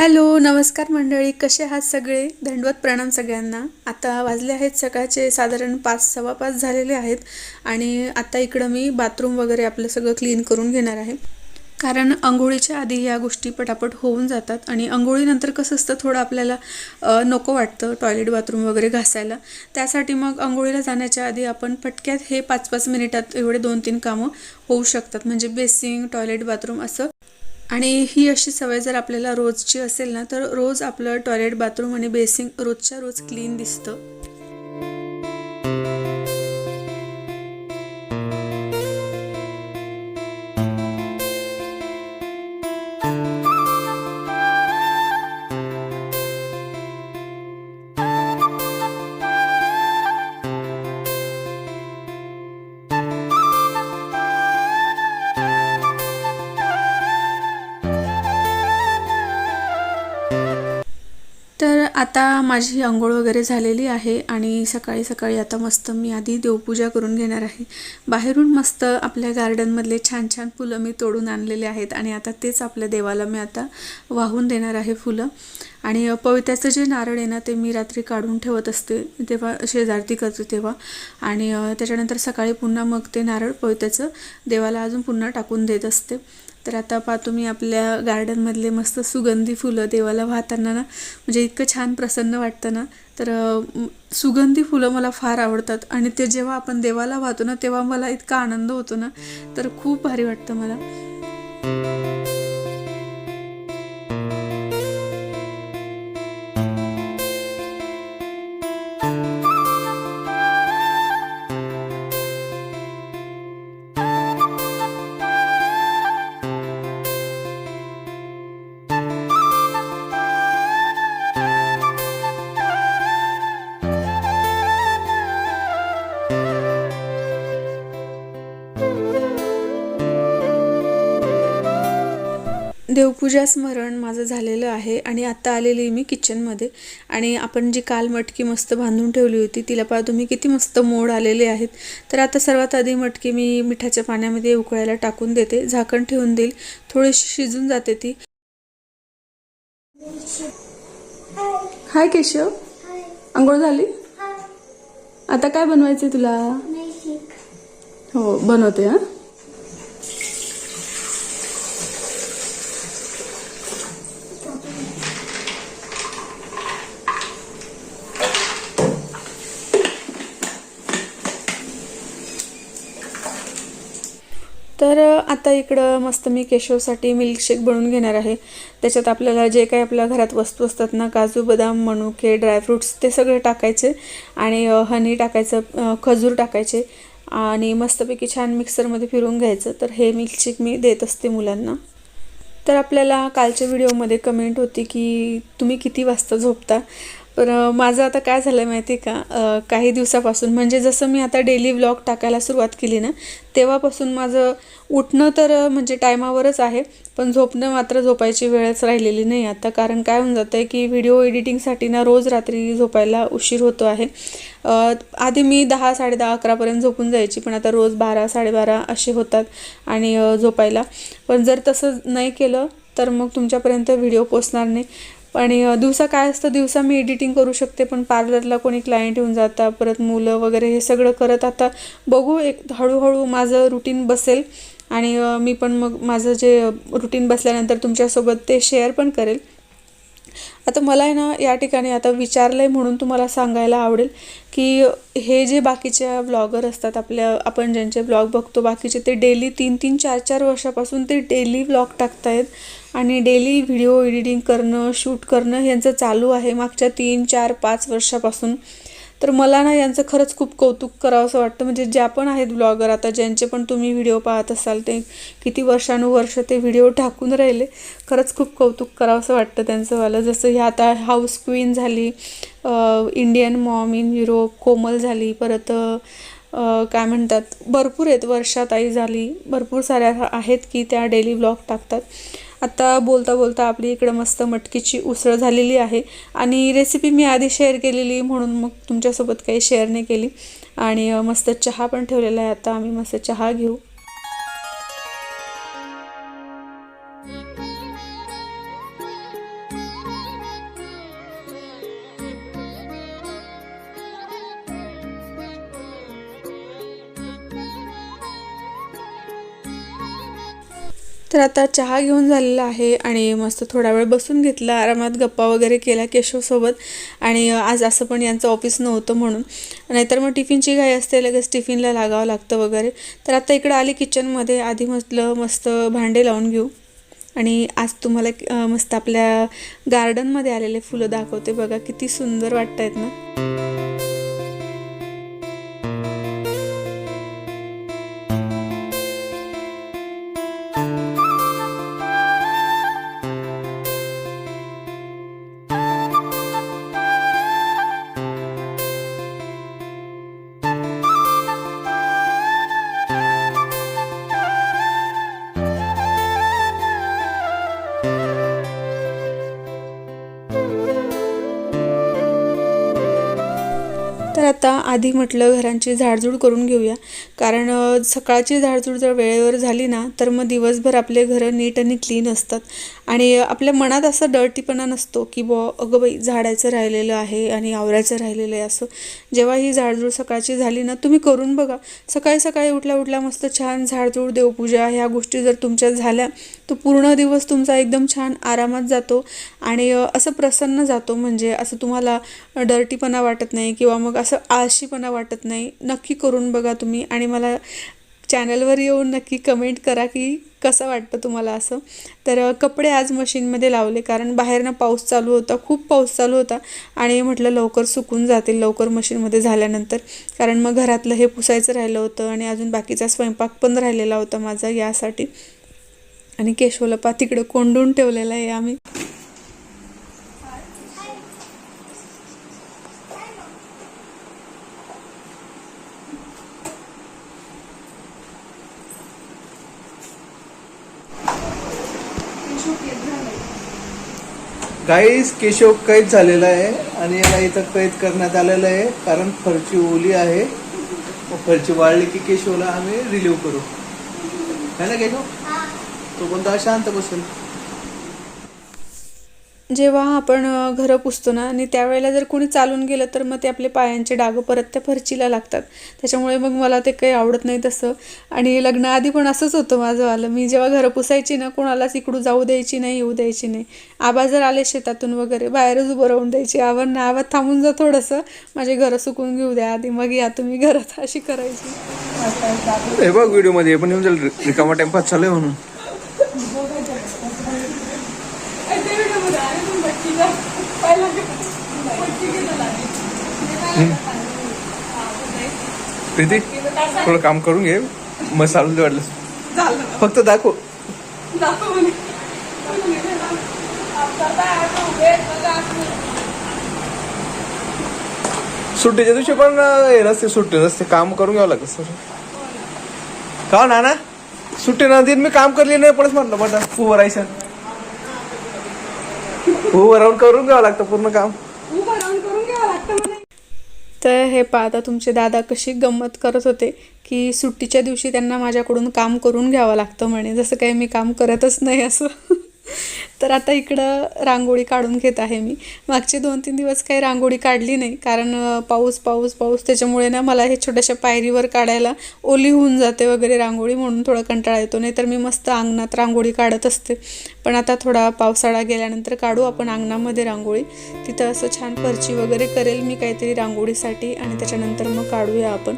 Hello नमस्कार मंडळी. कसे आहात सगळे? दंडवत प्रणाम सगळ्यांना. आता वाजले आहेत सकाळचे साधारण पाच सव्वा पाच झालेले आहेत आणि आता इकडं मी बाथरूम वगैरे आपलं सगळं क्लीन करून घेणार आहे. कारण आंघोळीच्या आधी या गोष्टी पटापट होऊन जातात आणि आंघोळीनंतर कसं असतं थोडं आपल्याला नको वाटतं टॉयलेट बाथरूम वगैरे घासायला. त्यासाठी मग आंघोळीला जाण्याच्या आधी आपण पटक्यात हे पाच पाच मिनिटात एवढे दोन तीन कामं होऊ शकतात. म्हणजे बेसिंग टॉयलेट बाथरूम असं आणि ही अशी सवय जर आपल्याला रोजची असेल ना तर रोज आपलं टॉयलेट बाथरूम आणि बेसिंग रोजच्या रोज क्लीन दिसतं. आता माझी आंघोळ वगैरे झालेली आहे आणि सकाळी सकाळी आता मस्त मी आधी देवपूजा करून घेणार आहे. बाहेरून मस्त आपल्या गार्डनमधले छान छान फुलं मी तोडून आणलेले आहेत आणि आता तेच आपल्या देवाला मी आता वाहून देणार आहे फुलं. आणि पवित्याचं जे नारळ आहे ना ते मी रात्री काढून ठेवत असते तेव्हा शेजारती करते तेव्हा. आणि त्याच्यानंतर सकाळी पुन्हा मग ते नारळ पवित्याचं देवाला अजून पुन्हा टाकून देत असते. तर आता पाहतो मी आपल्या गार्डनमधले मस्त सुगंधी फुलं देवाला वाहताना ना म्हणजे इतकं छान प्रसन्न वाटतं ना. तर सुगंधी फुलं मला फार आवडतात. आणि ते जेव्हा आपण देवाला वाहतो ना तेव्हा मला इतका आनंद होतो ना. तर खूप भारी वाटतं मला. देवपूजा स्मरण माझं झालेलं आहे आणि आता आलेली मी किचनमध्ये आणि आपण जी काल मटकी मस्त बांधून ठेवली होती तिला पहा तुम्ही किती मस्त मोड आलेले आहेत. तर आता सर्वात आधी मटकी मी मिठाच्या पाण्यामध्ये उकळायला टाकून देते. झाकण ठेवून देईल. थोडीशी शिजून जाते ती. हाय केशव. आंघोळ झाली? आता काय बनवायचं तुला? हो बनवते हा? तर आता इकडं मस्त मी केशवसाठी मिल्कशेक बनवून घेणार आहे. त्याच्यात आपल्याला जे काही आपल्या घरात वस्तू असतात ना काजू बदाम मनुके ड्रायफ्रुट्स ते सगळे टाकायचे आणि हनी टाकायचं खजूर टाकायचे आणि मस्तपैकी छान मिक्सरमध्ये फिरवून घ्यायचं. तर हे मिल्कशेक मी देत असते मुलांना. तर आपल्याला कालच्या व्हिडिओमध्ये कमेंट होती की तुम्ही किती वाजता झोपता? पण माझं आता काय झालं माहिती आहे का काही दिवसापासून म्हणजे जसं मी आता डेली व्लॉग टाकायला सुरुवात केली ना तेव्हापासून माझं उठणं तर म्हणजे टायमावरच आहे पण झोपणं मात्र झोपायची वेळच राहिलेली नाही आता. कारण काय होऊन जातं आहे की व्हिडिओ एडिटिंगसाठी ना रोज रात्री झोपायला उशीर होतो आहे. आधी मी दहा साडेदहा अकरापर्यंत झोपून जायची पण आता रोज बारा साडेबारा असे होतात आणि झोपायला. पण जर तसं नाही केलं तर मग तुमच्यापर्यंत व्हिडिओ पोचणार नाही. आणि दिवसा काय असतं दिवसा मी एडिटिंग करू शकते पण पार्लरला कोणी क्लायंट येऊन जाता परत मुलं वगैरे हे सगळं करत. आता बघू एक हळूहळू माझं रुटीन बसेल आणि मी पण मग माझं जे रुटीन बसल्यानंतर तुमच्यासोबत ते शेअर पण करेल. आता मला आहे ना या ठिकाणी आता विचारलं आहे म्हणून तुम्हाला सांगायला आवडेल की हे जे बाकीच्या ब्लॉगर असतात आपल्या आपण ज्यांचे ब्लॉग बघतो बाकीचे ते डेली तीन तीन चार चार वर्षापासून ते डेली ब्लॉग टाकतायत. आणि डेली व्हिडिओ एडिटिंग करणं शूट करणं यांचं चालू आहे मागच्या तीन चार पाच वर्षापासून. तर मला ना यांचं खरंच खूप कौतुक करावं असं वाटतं. म्हणजे ज्या पण आहेत ब्लॉगर आता ज्यांचे पण तुम्ही व्हिडिओ पाहत असाल ते किती वर्षानुवर्ष ते व्हिडिओ टाकून राहिले. खरंच खूप कौतुक करावं असं वाटतं त्यांचंवालं जसं ह्या आता हाऊस क्वीन झाली Indian mom in Europe Komal झाली परत काय म्हणतात भरपूर आहेत वर्षाताई झाली. भरपूर साऱ्या आहेत की त्या डेली ब्लॉग टाकतात. आता बोलता बोलता आपली इकडं मस्त मटकीची उसळ झालेली आहे. आणि रेसिपी मी आधी शेअर केलेली म्हणून मग तुमच्यासोबत काही शेअर नाही केली. आणि मस्त चहा पण ठेवलेला आहे. आता आम्ही मस्त चहा घेऊ. तर आता चहा घेऊन झालेला आहे आणि मस्त थोडा वेळ बसून घेतला. आरामात गप्पा वगैरे केल्या केशवसोबत. आणि आज असं पण यांचं ऑफिस नव्हतं म्हणून. नाहीतर मग टिफिनची घाई असते लगेच टिफिनला लागावं लागतं वगैरे. तर आता इकडं आली किचनमध्ये. आधी म्हटलं मस्त भांडे लावून घेऊ. आणि आज तुम्हाला मस्त आपल्या गार्डनमध्ये आलेले फुलं दाखवते. बघा किती सुंदर वाटत आहेत ना. आता आधी म्हटलं घरांची झाडझूड करून घेऊया. कारण सकाळची झाडझूड जर वेळेवर झाली ना तर मग दिवसभर आपले घरं नीट आणि क्लीन असतात. आणि आपल्या मनात असा डर्टीपणा नसतो की बॉ अगं बाई झाडायचं राहिलेलं आहे आणि आवरायचं राहिलेलं आहे असं. जेव्हा ही झाडझूड सकाळची झाली ना तुम्ही करून बघा. सकाळी सकाळी उठल्या उठल्या मस्त छान झाडझूड देवपूजा ह्या गोष्टी जर तुमच्या झाल्या तर पूर्ण दिवस तुमचा एकदम छान आरामात जातो आणि असं प्रसन्न जातो. म्हणजे असं तुम्हाला डर्टीपणा वाटत नाही किंवा मग असं आळशीपणा वाटत नाही. नक्की करून बघा तुम्ही आणि मला चॅनलवर येऊन नक्की कमेंट करा की कसं वाटतं तुम्हाला असं. तर कपडे आज मशीनमध्ये लावले कारण बाहेरनं पाऊस चालू होता खूप पाऊस चालू होता आणि म्हटलं लवकर सुकून जातील लवकर मशीनमध्ये झाल्यानंतर. कारण मग घरातलं हे पुसायचं राहिलं होतं आणि अजून बाकीचा स्वयंपाक पण राहिलेला होता माझा यासाठी. आणि केशवला पा तिकडं कोंडून ठेवलेला आहे आम्ही. गाईस केशव कैद झालेला आहे आणि याला इथं कैद करण्यात आलेलं आहे. कारण फरची ओली आहे. फरची वाळली की केशवला आम्ही रिलीव्ह करू. है ना केशव? तो पण शांत बसेल. जेव्हा आपण घरं पुसतो ना आणि त्यावेळेला जर कोणी चालून गेलं तर मग ते आपले पायांचे डागं परत त्या फरचीला लागतात. त्याच्यामुळे मग मला ते काही आवडत नाही तसं. आणि लग्नाआधी पण असंच होतं माझं आलं. मी जेव्हा घरं पुसायची ना कोणालाच इकडून जाऊ द्यायची नाही येऊ द्यायची नाही. आबा जर आले शेतातून वगैरे बाहेरच उभं राहून द्यायची. आवा ना आवा थांबून जा थोडंसं. माझे घरं सुकून घेऊ द्या. आधी मग या तुम्ही घरात. अशी करायची. हे बघ व्हिडिओमध्ये पण येऊन जाईल. रिकामा टाइमपास चालू आहे म्हणून. प्रीती थोडं काम करून घे. मग चालून दे वाटलं फक्त दाखव. सुट्टीच्या दिवशी पण हे नसते सुट्टी नसते काम करून घ्यावं लागतं सर. का ना ना सुट्टी ना दिन मी काम करली नाही पडच म्हटलं बघा उभं राहायचं. उभं राहून करून घ्यावं लागतं पूर्ण काम. तर हे पाहता तुमचे दादा कशी गंमत करत होते की सुट्टीच्या दिवशी त्यांना माझ्याकडून काम करून घ्यावं लागतं म्हणे. जसं काही मी काम करतच नाही असं. तर आता इकडं रांगोळी काढून घेत आहे मी. मागचे दोन तीन दिवस काही रांगोळी काढली नाही. कारण पाऊस पाऊस पाऊस. त्याच्यामुळे ना मला हे छोट्याशा पायरीवर काढायला ओली होऊन जाते वगैरे रांगोळी म्हणून थोडा कंटाळा येतो. नाही तर मी मस्त अंगणात रांगोळी काढत असते. पण आता थोडा पावसाळा गेल्यानंतर काढू आपण अंगणामध्ये रांगोळी. तिथं असं छान फरची वगैरे करेल मी काहीतरी रांगोळीसाठी आणि त्याच्यानंतर मग काढूया आपण.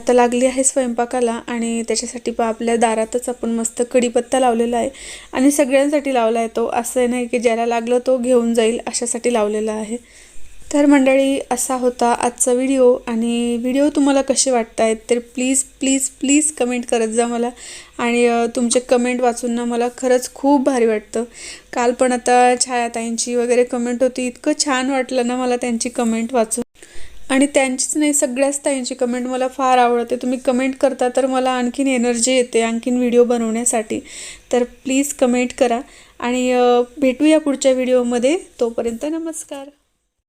आता लागली आहे स्वयंपाकाला आणि त्याच्यासाठी पण आपल्या दारातच आपण मस्त कढीपत्ता लावलेला आहे आणि सगळ्यांसाठी लावला आहे तो. असं नाही की ज्याला लागलं तो घेऊन जाईल अशासाठी लावलेला आहे. तर मंडळी असा होता आजचा व्हिडिओ आणि व्हिडिओ तुम्हाला कसे वाटत आहेत तर प्लीज प्लीज प्लीज कमेंट करत जा मला. आणि तुमचे कमेंट वाचून ना मला खरंच खूप भारी वाटतं. काल पण आता छायाताईंची वगैरे कमेंट होती इतकं छान वाटलं ना मला त्यांची कमेंट वाचून. आणि त्यांचीच नाही सगळ्याच ताईंची कमेंट मला फार आवडते. तुम्ही कमेंट करता तर मला आणखीन एनर्जी येते आणखीन व्हिडिओ बनवण्यासाठी. तर प्लीज कमेंट करा. आणि भेटूया पुढच्या व्हिडिओमध्ये तोपर्यंत नमस्कार.